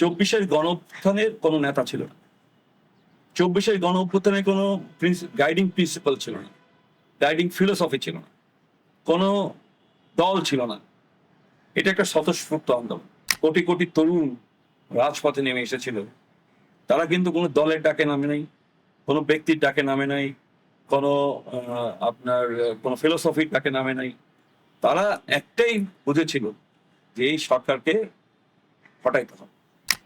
চব্বিশের গণ কোনো নেতা ছিল না। চব্বিশের গণ অভ্যুত্থানের কোনো গাইডিং প্রিন্সিপাল ছিল না। গাইডিং ফিলোসফি ছিল না। কোনো দল ছিল না। এটা একটা স্বতঃস্ফূর্ত আন্দোলন। কোটি কোটি তরুণ রাজপথে নেমে এসেছিল। তারা কিন্তু কোনো দলের ডাকে নামে নাই, কোনো ব্যক্তির ডাকে নামে নাই, কোনো আপনার, কোনো ফিলোসফির ডাকে নামে নাই। তারা একটাই বুঝেছিল যে এই সরকারকে হটাইতে হবে।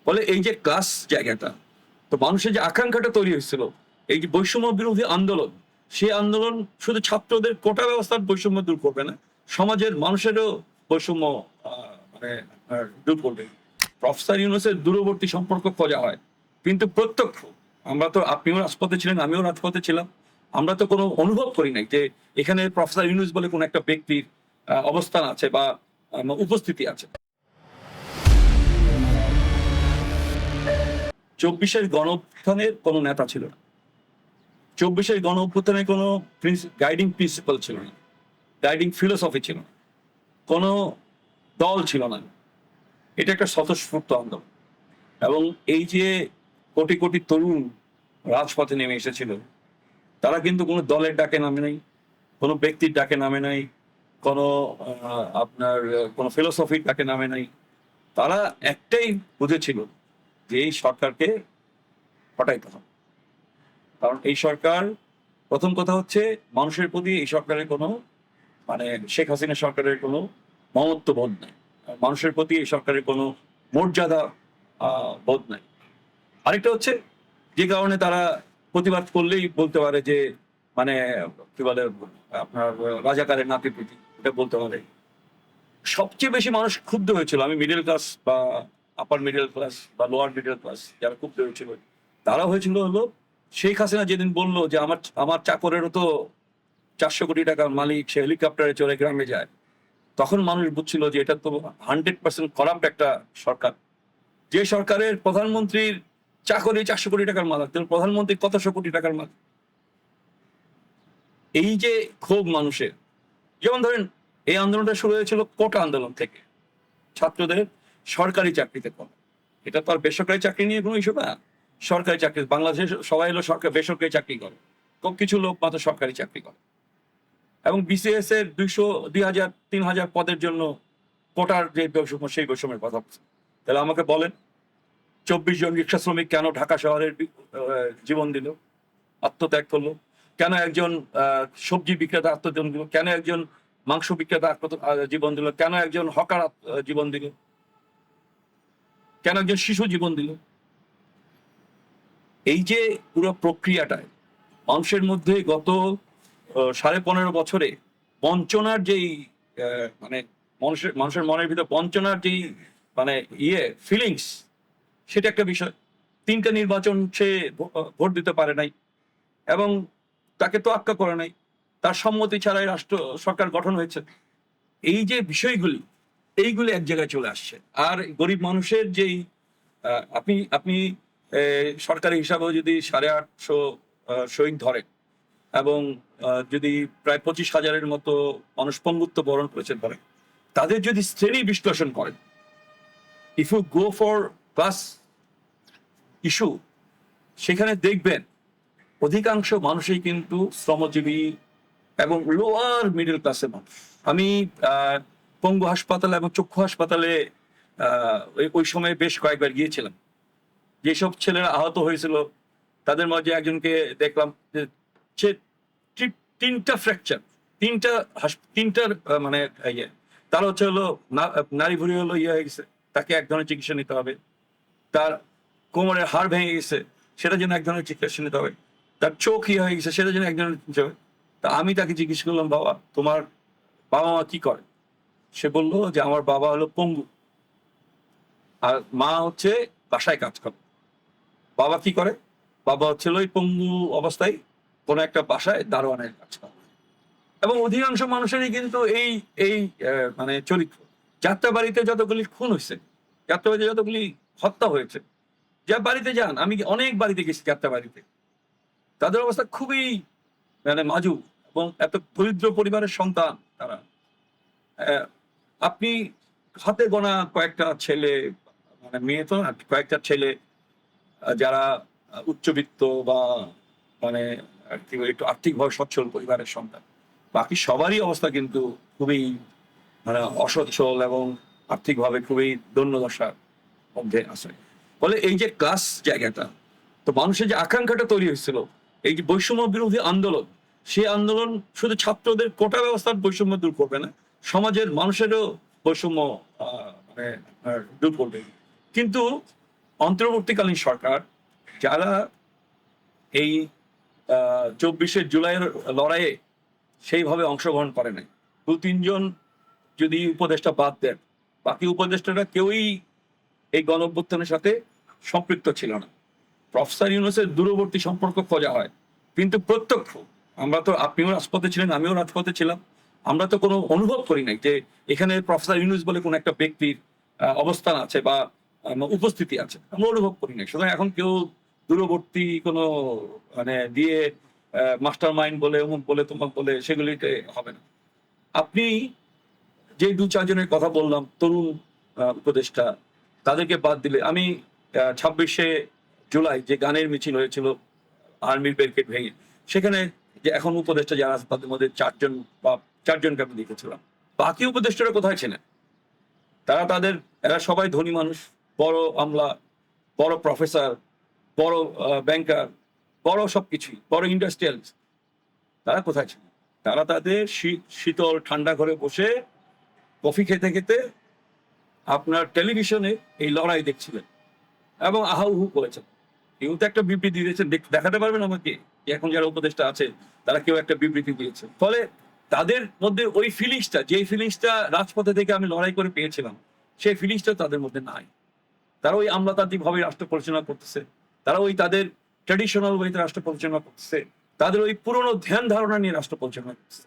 ফলে এই যে ক্লাস জায়গাটা, তো মানুষের যে আকাঙ্ক্ষাটা তৈরি হয়েছিল, এই যে বৈষম্য বিরোধী আন্দোলন, সেই আন্দোলন শুধু ছাত্রদের কোটা ব্যবস্থার বৈষম্য দূর করবে না, সমাজের মানুষেরও বৈষম্য মানে দূর করবে। প্রফেসর ইউনুসের দূরবর্তী সম্পর্ক খোঁজা হয়। কিন্তু প্রত্যক্ষ, আমরা তো আপনিও রাজপথে ছিলেন, আমিও রাজপথে ছিলাম। আমরা তো কোনো অনুভব করি নাই যে এখানে প্রফেসর ইউনুস বলে কোনো একটা ব্যক্তির অবস্থান আছে বা উপস্থিতি আছে। চব্বিশের গণ কোনো নেতা ছিল না। চব্বিশের গণ কোনো গাইডিং প্রিন্সিপাল ছিল না। গাইডিং ফিলোসফি ছিল না। কোনো দল ছিল না। এটা একটা স্বতঃস্ফূর্ত আন্দোলন। এবং এই যে কোটি কোটি তরুণ রাজপথে নেমে এসেছিল, তারা কিন্তু কোনো দলের ডাকে নামে নাই, কোনো ব্যক্তির ডাকে নামে নাই, কোনো আপনার, কোনো ফিলোসফির ডাকে নামে নাই। তারা একটাই বুঝেছিল যে এই সরকারকে হটাইতে হবে। কারণ এই সরকার, প্রথম কথা হচ্ছে মানুষের প্রতি এই সরকারের কোনো মানে শেখ হাসিনা সরকারের কোনো মমত্ব বোধ নাই। মানুষের প্রতি এই সরকারের কোনো মর্যাদা বোধ নাই। আরেকটা হচ্ছে যে কারণে তারা প্রতিবাদ করলেই বলতে পারে যে মানে কি বলে, আপনার রাজাকারের নাতি প্রতি, এটা বলতে পারে। সবচেয়ে বেশি মানুষ ক্ষুব্ধ হয়েছিল, আমি মিডল ক্লাস বা আপার মিডল ক্লাস বা লোয়ার মিডল ক্লাস যারা ক্ষুব্ধ হয়েছিল তারা হয়েছিল হলো, শেখ হাসিনা যেদিন বলল যে আমার আমার চাকরেরও তো চারশো কোটি টাকার মালিক, সে হেলিকপ্টারে চড়ে গ্রামে যায়, তখন মানুষ বুঝছিল যে এটা তো হান্ড্রেড পার্সেন্ট করাপ্ট একটা সরকার। যে সরকারের প্রধানমন্ত্রীর চাকরি চারশো কোটি টাকার মালিক তাহলে প্রধানমন্ত্রী কতশো কোটি টাকার মালিক? এই যে ক্ষোভ মানুষের, যেমন ধরেন, এই আন্দোলনটা শুরু হয়েছিল কোটা আন্দোলন থেকে। ছাত্রদের সরকারি চাকরিতে কম। এটা তো আর বেসরকারি চাকরি নিয়ে কোনো ইস্যু না। সরকারি চাকরি বাংলাদেশে সবাই হলো সরকার, বেসরকারি চাকরি করে। খুব কিছু লোক মাত্র সরকারি চাকরি করে। এবং বিসিএস এর দুইশো দুই হাজার তিন হাজার পদের জন্য কোটার যে বৈষম্য, সেই বৈষম্যের কথা তাহলে আমাকে বলেন, চব্বিশ জন রিক্সা শ্রমিক কেন ঢাকা শহরের জীবন দিল, আত্মত্যাগ করল? কেন একজন সবজি বিক্রেতা আত্মজীবন দিল? কেন একজন মাংস বিক্রেতা জীবন দিল? কেন একজন হকার জীবন দিল? কেন একজন শিশু জীবন দিল? এই যে পুরো প্রক্রিয়াটায় মানুষের মধ্যে গত সাড়ে পনেরো বছরে বঞ্চনার যেই মানে মানুষের মানুষের মনের ভিতরে বঞ্চনার যেই মানে ইয়ে ফিলিংস সেটা একটা বিষয়। তিনটা নির্বাচন সে ভোট দিতে পারে নাই এবং তাকে তো আক্কা করে নাই। তার সম্মতি ছাড়াই রাষ্ট্র, সরকার গঠন হয়েছে। এই যে বিষয়গুলি এইগুলি এক জায়গায় চলে আসছে। আর গরিব মানুষের যেই আপনি আপনি সরকারি হিসাবেও যদি সাড়ে আটশো শহীদ ধরেন এবং যদি প্রায় পঁচিশ হাজারের মতো মানুষ পঙ্গুত্ব বরণ করেছেন ধরেন, তাদের যদি শ্রেণি বিশ্লেষণ করেন if you go for class issue সেখানে দেখবেন অধিকাংশ মানুষই কিন্তু শ্রমজীবী এবং লোয়ার মিডল ক্লাসের মানুষ। আমি পঙ্গু হাসপাতালে এবং চক্ষু হাসপাতালে ওই- সময় বেশ কয়েকবার গিয়েছিলাম। যেসব ছেলেরা আহত হয়েছিল, তাদের মধ্যে একজনকে দেখলাম যে সে তিনটা ফ্র্যাকচার তিনটা তিনটার মানে ইয়ে। তার হচ্ছে হলো নারী ভুড়ি হলো ইয়ে হয়ে গেছে, তাকে এক ধরনের চিকিৎসা নিতে হবে। তার কোমরের হাড় ভেঙে গেছে সেটা জন্য এক ধরনের চিকিৎসা নিতে হবে। তার চোখ ইয়ে হয়ে গেছে সেটা জন্য এক ধরনের তা আমি তাকে জিজ্ঞেস করলাম, বাবা, তোমার বাবা মা কি করে? সে বলল যে আমার বাবা হলো পঙ্গু। আর মা হচ্ছে বাসায় কাজ করে। বাবা কি করে? বাবা হচ্ছে ওই পঙ্গু অবস্থায় কোনো একটা বাসায় দারোয়ানের কাজ করে। এবং অধিকাংশ মানুষেরই কিন্তু এই এই মানে চরিত্র। যাত্রাবাড়িতে যতগুলি খুন হয়েছে, যাত্রাবাড়িতে যতগুলি হত্যা হয়েছে যা বাড়িতে যান, আমি অনেক বাড়িতে গেছি যাত্রাবাড়িতে। তাদের অবস্থা খুবই মানে মাজু এবং এত দরিদ্র পরিবারের সন্তান তারা। আপনি হাতে গোনা কয়েকটা ছেলে মানে মেয়ে তো কয়েকটা ছেলে যারা উচ্চবিত্ত বা মানে একটু আর্থিকভাবে সচ্ছল পরিবারের সন্তান। বাকি সবারই অবস্থা কিন্তু খুবই মানে অসচ্ছল এবং আর্থিকভাবে খুবই দৈন্যদশার মধ্যে আছে। ফলে এই যে ক্লাস জায়গাটা, তো মানুষের যে আকাঙ্ক্ষাটা তৈরি হয়েছিল, এই যে বৈষম্য বিরোধী আন্দোলন, সেই আন্দোলন শুধু ছাত্রদের কোটা ব্যবস্থার বৈষম্য দূর করবে না সমাজের মানুষেরও বৈষম্য মানে দূর করবে। কিন্তু অন্তর্বর্তীকালীন সরকার, যারা এই চব্বিশে জুলাইয়ের লড়াইয়ে সেইভাবে অংশগ্রহণ করে নাই, দু তিনজন যদি উপদেষ্টা বাদ দেন, বাকি উপদেষ্টারা কেউই এই গণ সাথে সম্পৃক্ত ছিল না। প্রফেসর ইউনুসের দূরবর্তী সম্পর্ক খোঁজা হয়। কিন্তু প্রত্যক্ষ, আমরা তো আপনিও রাজপথে ছিলেন, আমিও রাজপথে ছিলাম। আমরা তো কোনো অনুভব করি নাই যে এখানে প্রফেসর ইউনুস বলে কোনো একটা ব্যক্তির অবস্থান আছে বা উপস্থিতি আছে। আমরা অনুভব করি নাই। সুতরাং এখন কেউ দূরবর্তী কোনো মানে দিয়ে মাস্টার মাইন্ড বলে, অমুক বলে, তোমাক বলে, সেগুলিতে হবে না। আপনি যে দু চারজনের কথা বললাম, তরুণ উপদেষ্টা, তাদেরকে বাদ দিলে আমি ছাব্বিশে জুলাই যে গানের মিছিল হয়েছিল, আর্মির ব্যারিকেড ভেঙে, সেখানে যে এখন উপদেষ্টা যারা তাদের মধ্যে চারজন বা চারজনকে আমি দেখেছিলাম। বাকি উপদেষ্টারা কোথায় ছিলেন? তারা তাদের, এরা সবাই ধনী মানুষ, বড় আমলা, বড় প্রফেসর বড় ব্যাংকার বড় সব কিছুই বড় ইন্ডাস্ট্রিয়ালিস্ট তারা কোথায় ছিলেন? তারা তাদের শীত- শীতল, ঠান্ডা ঘরে বসে কফি খেতে খেতে আপনার টেলিভিশনে এই লড়াই দেখছিলেন এবং আহাউহু করেছেন। কেউ তো একটা বিবৃতি দিয়েছেন, দেখ- দেখাতে পারবেন আমাকে? এখন যারা উপদেষ্টা আছে, তারা কেউ একটা বিবৃতি দিয়েছে। ফলে তাদের মধ্যে ওই ফিলিংসটা যে ফিলিংসটা রাজপথে থেকে আমি লড়াই করে পেয়েছিলাম, সেই ফিলিংসটা তাদের মধ্যে নাই। তারা ওই আমলাতান্ত্রিক ভাবে রাষ্ট্র পরিচালনা করতেছে, তারা ওই তাদের ট্রেডিশনাল ওয়েতে রাষ্ট্র পরিচালনা করতেছে, তাদের ওই পুরনো ধ্যান ধারণা নিয়ে রাষ্ট্র পরিচালনা করতেছে।